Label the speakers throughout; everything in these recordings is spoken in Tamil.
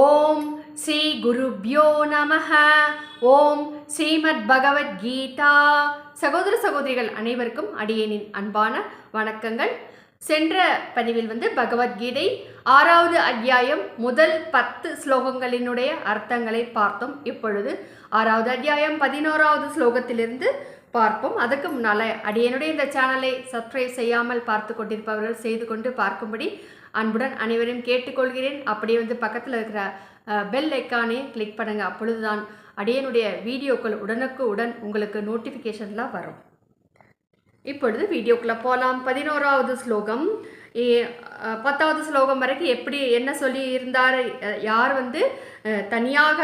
Speaker 1: ஓம் ஸ்ரீ குருப்யோ நம ஓம் ஸ்ரீமத் பகவத்கீதா சகோதர சகோதரிகள் அனைவருக்கும் அடியேனின் அன்பான வணக்கங்கள். சென்ற பதிவில் வந்து பகவத்கீதை ஆறாவது அத்தியாயம் முதல் பத்து ஸ்லோகங்களினுடைய அர்த்தங்களை பார்த்தோம். இப்பொழுது ஆறாவது அத்தியாயம் பதினோராவது ஸ்லோகத்திலிருந்து பார்ப்போம். அதுக்கு முன்னால் அடியனுடைய இந்த சேனலை சப்ஸ்கிரைப் செய்யாமல் பார்த்து கொண்டிருப்பவர்கள் செய்து கொண்டு பார்க்கும்படி அன்புடன் அனைவரையும் கேட்டுக்கொள்கிறேன். அப்படியே வந்து பக்கத்தில் இருக்கிற பெல் ஐக்கானே கிளிக் பண்ணுங்கள் அப்பொழுதுதான் அடியனுடைய வீடியோக்கள் உடனுக்கு உடன் உங்களுக்கு நோட்டிஃபிகேஷன்லாம் வரும். இப்பொழுது வீடியோக்குள்ளே போகலாம் பதினோராவது ஸ்லோகம். பத்தாவது ஸ்லோகம் வரைக்கும் எப்படி என்ன சொல்லி இருந்தார் யார் வந்து தனியாக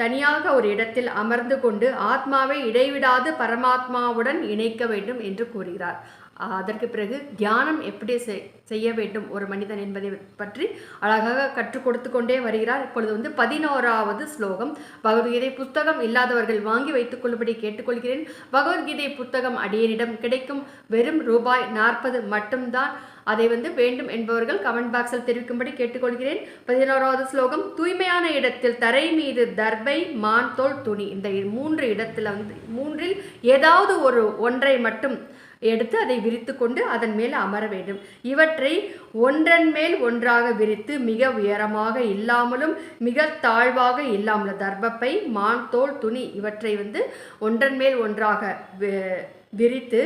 Speaker 1: தனியாக ஒரு இடத்தில் அமர்ந்து கொண்டு ஆத்மாவை இடைவிடாது பரமாத்மாவுடன் இணைக்க வேண்டும் என்று கூறுகிறார். அதற்கு பிறகு தியானம் எப்படி செய்- செய்ய வேண்டும் ஒரு மனிதன் என்பதை பற்றி அழகாக கற்றுக் கொடுத்து கொண்டே வருகிறார். இப்பொழுது வந்து பதினோராவது ஸ்லோகம். பகவத்கீதை புத்தகம் இல்லாதவர்கள் வாங்கி வைத்துக் கொள்ளும்படி கேட்டுக்கொள்கிறேன். பகவத்கீதை புத்தகம் அடியனிடம் கிடைக்கும் வெறும் ரூபாய் நாற்பது மட்டும்தான். அதை வந்து வேண்டும் என்பவர்கள் கமெண்ட் பாக்ஸில் தெரிவிக்கும்படி கேட்டுக்கொள்கிறேன். பதினோராவது ஸ்லோகம். தூய்மையான இடத்தில் தரை மீது தர்பை மான் தோல் துணி இந்த மூன்று இடத்துல வந்து மூன்றில் ஏதாவது ஒரு ஒன்றை மட்டும் எடுத்து அதை விரித்து கொண்டு அதன் மேல் அமர வேண்டும். இவற்றை ஒன்றன் மேல் ஒன்றாக விரித்து மிக உயரமாக இல்லாமலும் மிக தாழ்வாக இல்லாமல் தர்பப்பை மான் தோல் துணி இவற்றை வந்து ஒன்றன் மேல் ஒன்றாக வி- விரித்து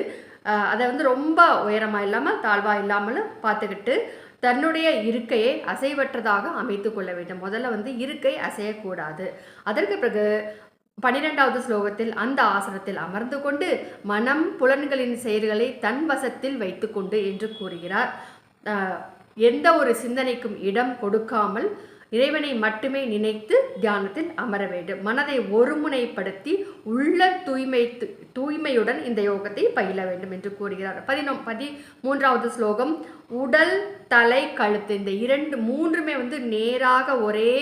Speaker 1: அதை வந்து ரொம்ப உயரமாக இல்லாமல் தாழ்வாக இல்லாமலும் பார்த்துக்கிட்டு தன்னுடைய இருக்கையை அசைவற்றதாக அமைத்து கொள்ள வேண்டும். முதல்ல வந்து இருக்கை அசையக்கூடாது. அதற்கு பிறகு பனிரெண்டாவது ஸ்லோகத்தில் அந்த ஆசனத்தில் அமர்ந்து கொண்டு மனம் புலன்களின் செயல்களை தன் வசத்தில் வைத்துக்கொண்டு என்று கூறுகிறார். எந்த ஒரு சிந்தனைக்கும் இடம் கொடுக்காமல் இறைவனை மட்டுமே நினைத்து தியானத்தில் அமர வேண்டும். மனதை ஒருமுனைப்படுத்தி உள்ள தூய்மை தூய்மையுடன் இந்த யோகத்தை பயில வேண்டும் என்று கூறுகிறார். பதினொ பதி மூன்றாவது ஸ்லோகம் உடல் தலை கழுத்து இந்த இரண்டு மூன்றுமே வந்து நேராக ஒரே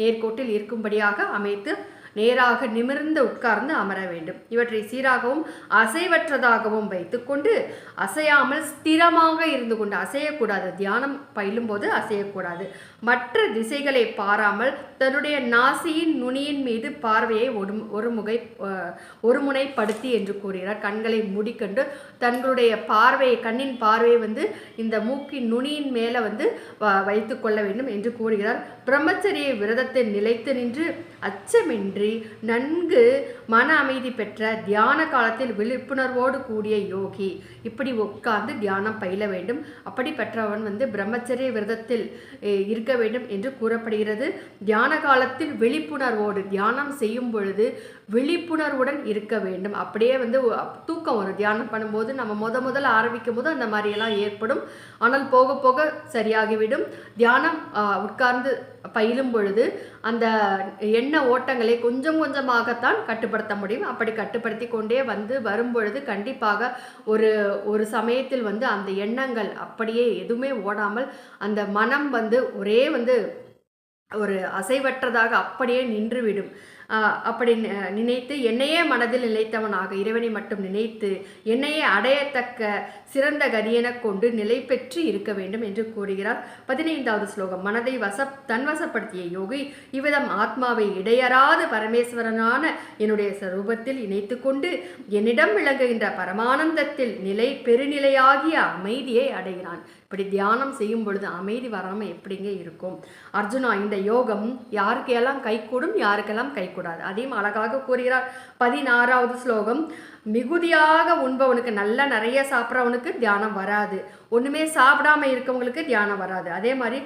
Speaker 1: நேர்கோட்டில் இருக்கும்படியாக அமைத்து நேராக நிமிர்ந்து உட்கார்ந்து அமர வேண்டும். இவற்றை சீராகவும் அசைவற்றதாகவும் வைத்துக்கொண்டு அசையாமல் ஸ்திரமாக இருந்து கொண்டு அசையக்கூடாது. தியானம் பயிலும் போது அசையக்கூடாது. மற்ற திசைகளை பாராமல் தன்னுடைய நாசியின் நுனியின் மீது பார்வையை ஒரு ஒருமுகை ஒரு ஒருமுனைப்படுத்தி என்று கூறுகிறார். கண்களை மூடிக்கொண்டு தங்களுடைய பார்வையை கண்ணின் பார்வையை வந்து இந்த மூக்கின் நுனியின் மேலே வந்து வ- கொள்ள வேண்டும் என்று கூறுகிறார். பிரம்மச்சரிய விரதத்தில் நிலைத்து நின்று அச்சமின்றி நன்கு மன அமைதி பெற்ற தியான காலத்தில் விழிப்புணர்வோடு கூடிய யோகி. இப்படி உட்கார்ந்து தியானம் பயில வேண்டும். அப்படி பெற்றவன் வந்து பிரம்மச்சரிய விரதத்தில் இருக்க வேண்டும் என்று கூறப்படுகிறது. தியான காலத்தில் விழிப்புணர்வோடு தியானம் செய்யும் பொழுது விழிப்புணர்வுடன் இருக்க வேண்டும். அப்படியே வந்து தூக்கம் வரும். தியானம் பண்ணும்போது நம்ம முத முதல்ல ஆரம்பிக்கும் போது அந்த மாதிரியெல்லாம் ஏற்படும். ஆனால் போக போக சரியாகிவிடும். தியானம் உட்கார்ந்து பயிலும் பொழுது அந்த எண்ண ஓட்டங்களை கொஞ்சம் கொஞ்சமாகத்தான் கட்டுப்படுத்த முடியும். அப்படி கட்டுப்படுத்தி கொண்டே வந்து வரும்பொழுது கண்டிப்பாக ஒரு ஒரு சமயத்தில் வந்து அந்த எண்ணங்கள் அப்படியே எதுவுமே ஓடாமல் அந்த மனம் வந்து ஒரே வந்து ஒரு அசைவற்றதாக அப்படியே நின்றுவிடும். அப்படி நினைத்து என்னையே மனதில் நிலைத்தவனாக இறைவனை மட்டும் நினைத்து என்னையே அடையத்தக்க சிறந்த கதியென கொண்டு நிலை பெற்று இருக்க வேண்டும் என்று கூறுகிறார். பதினைந்தாவது ஸ்லோகம். மனதை வசப் தன்வசப்படுத்திய யோகி இவ்விதம் ஆத்மாவை இடையறாது பரமேஸ்வரனான என்னுடைய சரூபத்தில் இணைத்து கொண்டு என்னிடம் விளங்குகின்ற பரமானந்தத்தில் நிலை பெருநிலையாகிய அமைதியை அடைகிறான். இப்படி தியானம் செய்யும் பொழுது அமைதி வராமல் எப்படிங்க இருக்கும்? அர்ஜுனா இந்த யோகம் யாருக்கெல்லாம் கைகூடும் யாருக்கெல்லாம் கூடாது. அதையும் அழகாக கூறுகிறார். பதினாறாவது ஸ்லோகம். மிகுதியாக உண்பவனுக்கு நல்லா நிறைய சாப்பிட்றவனுக்கு தியானம் வராது. ஒன்றுமே சாப்பிடாம இருக்கவங்களுக்கு தியானம் வராது. அதே மாதிரி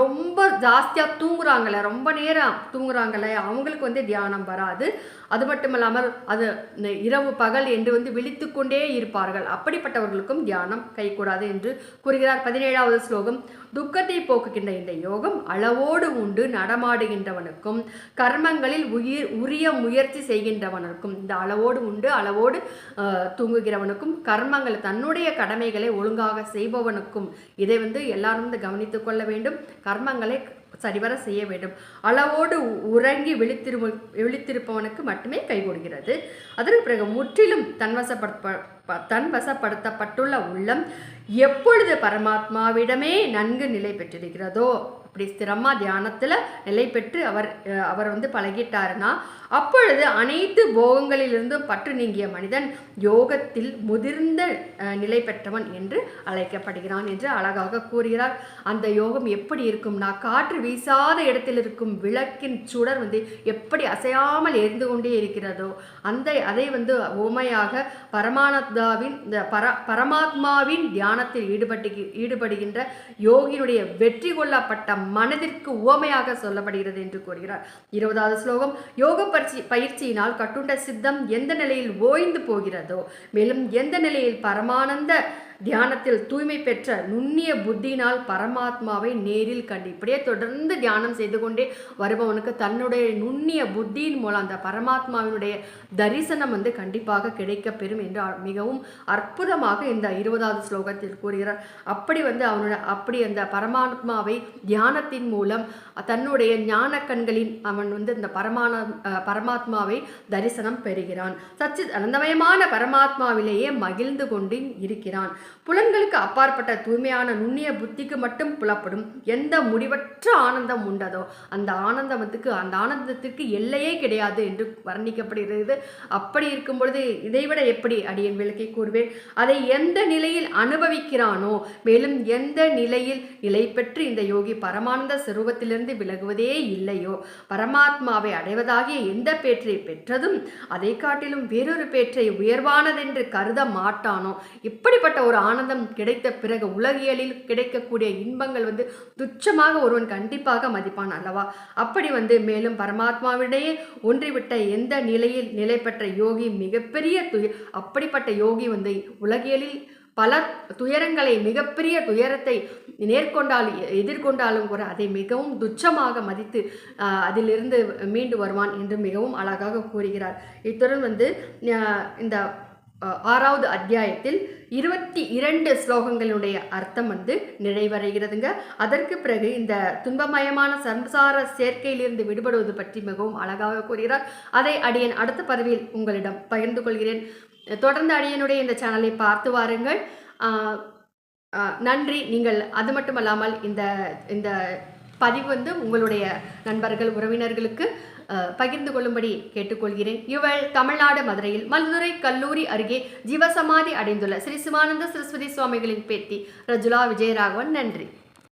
Speaker 1: ரொம்ப ஜாஸ்தியாக தூங்குறாங்களே ரொம்ப நேரம் தூங்குறாங்களே அவங்களுக்கு வந்து தியானம் வராது. அது மட்டும் இல்லாமல் அது இந்த இரவு பகல் என்று வந்து விழித்து கொண்டே இருப்பார்கள். அப்படிப்பட்டவர்களுக்கும் தியானம் கைகூடாது என்று கூறுகிறார். பதினேழாவது ஸ்லோகம் துக்கத்தை போக்குகின்ற இந்த யோகம் அளவோடு உண்டு நடமாடுகின்றவனுக்கும் கர்மங்களில் உயிர் உரிய முயற்சி செய்கின்றவனுக்கும் இந்த அளவோடு உண்டு அளவோடு தூங்குகிறவனுக்கும் கர்மங்கள் தன்னுடைய கடமைகளை ஒழுங்காக செய்பவனுக்கும் இதை வந்து எல்லாரும் வந்து கவனித்துக் கொள்ள வேண்டும். கர்மங்களை சரிவர செய்ய வேண்டும். அளவோடு உ- உறங்கி விழித்திரு விழித்திருப்பவனுக்கு மட்டுமே கைகூடுகிறது அதற்கு பிறகு முற்றிலும் தன்வசப்படுத்த தன்வசப்படுத்தப்பட்டுள்ள உள்ளம் எப்பொழுது பரமாத்மாவிடமே நன்கு நிலை பெற்றிருக்கிறதோ அப்படி ஸ்திரமா தியானத்தில் நிலை பெற்று அவர் அவர் வந்து பழகிட்டாருன்னா அப்பொழுது அனைத்து போகங்களிலிருந்தும் பற்று நீங்கிய மனிதன் யோகத்தில் முதிர்ந்த நிலை பெற்றவன் என்று அழைக்கப்படுகிறான் என்று அழகாக கூறுகிறார். அந்த யோகம் எப்படி இருக்கும்னா காற்று வீசாத இடத்தில் இருக்கும் விளக்கின் சுடர் வந்து எப்படி அசையாமல் எரிந்து கொண்டே இருக்கிறதோ அந்த அதை வந்து உமையாக பரமானந்தாவின் இந்த பர பரமாத்மாவின் தியானத்தில் ஈடுபட்டு ஈடுபடுகின்ற யோகியினுடைய வெற்றி கொள்ளப்பட்ட மனதிற்கு உவமையாக சொல்லப்படுகிறது என்று கூறுகிறார். இருபதாவது ஸ்லோகம் யோக பயிற்சி பயிற்சியினால் கட்டுண்ட சித்தம் எந்த நிலையில் ஓய்ந்து போகிறதோ மேலும் எந்த நிலையில் பரமானந்த தியானத்தில் தூய்மை பெற்ற நுண்ணிய புத்தியினால் பரமாத்மாவை நேரில் கண்டு. இப்படியே தொடர்ந்து தியானம் செய்து கொண்டே வருபவனுக்கு தன்னுடைய நுண்ணிய புத்தியின் மூலம் அந்த பரமாத்மாவினுடைய தரிசனம் வந்து கண்டிப்பாக கிடைக்கப் பெறும் என்று மிகவும் அற்புதமாக இந்த இருபதாவது ஸ்லோகத்தில் கூறுகிறார். அப்படி வந்து அவனுடைய அப்படி அந்த பரமாத்மாவை தியானத்தின் மூலம் தன்னுடைய ஞான கண்களின் அவன் வந்து இந்த பரமான பரமாத்மாவை தரிசனம் பெறுகிறான். சச்சி அனந்தமயமான பரமாத்மாவிலேயே மகிழ்ந்து கொண்டு இருக்கிறான். புலன்களுக்கு அப்பாற்பட்ட தூய்மையான நுண்ணிய புத்திக்கு மட்டும் புலப்படும் எந்த முடிவற்ற ஆனந்தம் உண்டதோ அந்த ஆனந்தத்துக்கு அந்த ஆனந்தத்திற்கு எல்லையே கிடையாது என்று வர்ணிக்கப்படுகிறது. அப்படி இருக்கும் பொழுது இதைவிட எப்படி அடியன் விளக்கி கூறுவேன்? அதை எந்த நிலையில் அனுபவிக்கிறானோ மேலும் எந்த நிலையில் நிலை பெற்று இந்த யோகி பரமானந்த சுரூபத்திலிருந்து விலகுவதே இல்லையோ பரமாத்மாவை அடைவதாகிய எந்த பேற்றை பெற்றதும் அதை காட்டிலும் வேறொரு பேற்றை உயர்வானதென்று கருத மாட்டானோ இப்படிப்பட்ட ஒரு ஆனந்தம் கிடைத்த பிறகு உலகியலில் கிடைக்கக்கூடிய இன்பங்கள் வந்து துச்சமாக ஒருவன் கண்டிப்பாக மதிப்பான் அல்லவா? அப்படி வந்து மேலும் பரமாத்மாவிடையே ஒன்றிவிட்ட எந்த நிலையில் நிலை பெற்ற யோகி மிகப்பெரிய துய அப்படிப்பட்ட யோகி வந்து உலகியலில் பல துயரங்களை மிகப்பெரிய துயரத்தை நேர்கொண்டால் எதிர்கொண்டாலும் கூட அதை மிகவும் துச்சமாக மதித்து அதிலிருந்து மீண்டு வருவான் என்று மிகவும் அழகாக கூறுகிறார். இத்துடன் வந்து இந்த ஆறாவது அத்தியாயத்தில் இருபத்தி இரண்டு ஸ்லோகங்களுடைய அர்த்தம் வந்து நிறைவடைகிறதுங்க. அதற்கு பிறகு இந்த துன்பமயமான சம்சார சேர்க்கையிலிருந்து விடுபடுவது பற்றி மிகவும் அழகாக கூறுகிறார். அதை அடியன் அடுத்த பதவியில் உங்களிடம் பகிர்ந்து கொள்கிறேன். தொடர்ந்து அடியனுடைய இந்த சேனலை பார்த்து வாருங்கள். நன்றி. நீங்கள் அது மட்டுமல்லாமல் இந்த இந்த பதிவு வந்து உங்களுடைய நண்பர்கள் உறவினர்களுக்கு பகிர்ந்து கொள்ளும்படி கேட்டுக்கொள்கிறேன். இவள் தமிழ்நாடு மதுரையில் மதுரை கல்லூரி அருகே ஜீவசமாதி அடைந்துள்ள ஸ்ரீ சிவானந்த சரஸ்வதி சுவாமிகளின் பேத்தி ரஜுலா விஜயராகவன். நன்றி.